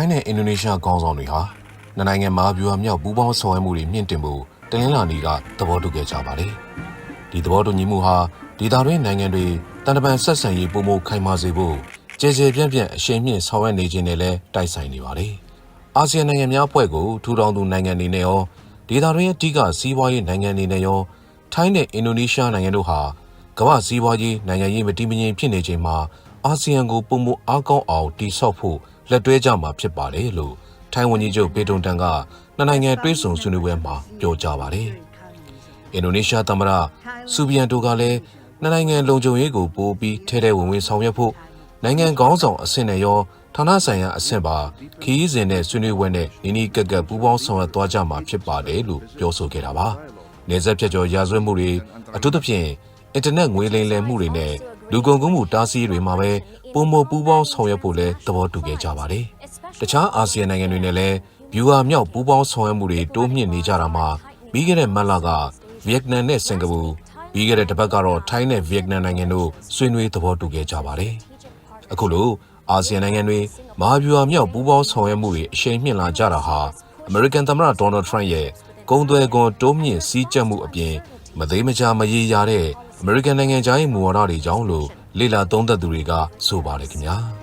အင်ဒိုနီးရှားခေါင်းဆောင်တွေဟာနှစ်နိုင်ငံမှာဗျူဟာမြောက်ပူးပေါင်းဆောင်ရွက်မှုတွေမြင့်တင်ဖို့တနင်္လာနေ့ကသဘောတူခဲ့ကြပါတယ်။ဒီသဘောတူညီမှုဟာဒေသတွင်းနိုင်ငံတွေတန်တပန်ဆက်ဆံရေးပုံမခိုင်မာစေဖို့ကျေကျေပြန့်ပြန့်အရှိန်မြင့်ဆောင်ရွက်နေခြင်းနဲ့လည်းတိုက်ဆိုင်နေပါတယ်။အာဆီယံနိုင်ငံများအဖွဲ့ကိုထူထောင်သူနိုင်ငံတွေနဲ့ရောဒေသတွင်းအဓိကစီးပွားရေးနိုင်ငံတွေနဲ့ရောထိုင်းနဲ့အင်ဒိုနီးရှားနိုင်ငံတို့ဟာကမ္ဘာစီးပွားရေးနိုင်ငံရေးမတည်မငြိမ်ဖြစ်နေချိန်မှာ အာဆီယံကိုပုံမအားကောင်းအောင်တည်ဆောက်ဖို့လက်တွဲကြမှာဖြစ်ပါတယ်လို့ထိုင်းဝန်ကြီးချုပ်ပေတုန်တန်ကနှစ်နိုင်ငံတွဲဆုံဆွေးနွေးပွဲမှာပြောကြားပါတယ်။အင်ဒိုနီးရှားသမ္မတဆူဘီယန်တိုကလည်းနှစ်နိုင်ငံလုံခြုံရေးကိုပိုပြီးထဲထဲဝင်ဝင်ဆောင်ရွက်ဖို့နိုင်ငံကောင်းဆောင်အဆင့်နဲ့ရောဌာနဆိုင်ရာအဆင့်ပါခီးစဉ်နဲ့ဆွေးနွေးပွဲနဲ့နီးနီးကပ်ကပ်ပူးပေါင်းဆောင်ရွက်သွားကြမှာဖြစ်ပါတယ်လို့ပြောဆိုခဲ့တာပါ။နေဆက်ဖြတ်ကျော်ရာဇဝတ်မှုတွေအထူးသဖြင့်အင်တာနက်ငွေလိမ်လည်မှုတွေနဲ့ လူကုန်ကူးမှုတားဆီးတွေမှာပဲပုံမပူးပေါင်းဆောင်ရွက်ဖို့လည်းသဘောတူခဲ့ကြပါတယ်။တခြားအာဆီယံနိုင်ငံတွေနဲ့လည်းဗျူဟာမြောက်ပူးပေါင်းဆောင်ရွက်မှုတွေတိုးမြင့်နေကြတာမှာပြီးခဲ့တဲ့မတ်လကဗီယက်နမ်နဲ့စင်ကာပူပြီးခဲ့တဲ့တစ်ပတ်ကတော့ထိုင်းနဲ့ဗီယက်နမ်နိုင်ငံတို့ဆွေးနွေးသဘောတူခဲ့ကြပါတယ်။အခုလိုအာဆီယံနိုင်ငံတွေမဟာဗျူဟာမြောက်ပူးပေါင်းဆောင်ရွက်မှုတွေအရှိန်မြင့်လာကြတာဟာအမေရိကန်သမ္မတဒေါ်နယ်ထရန့်ရဲ့ဂုံသွဲကွန်တိုးမြင့်စည်းကြပ်မှုအပြင် မသေးမချာမရေရာတဲ့အမေရိကန်နိုင်ငံသားရဲ့မူဝါဒတွေကြောင့်လို့လေလာသုံးသက်သူတွေကဆိုပါတယ်ခင်ဗျာ။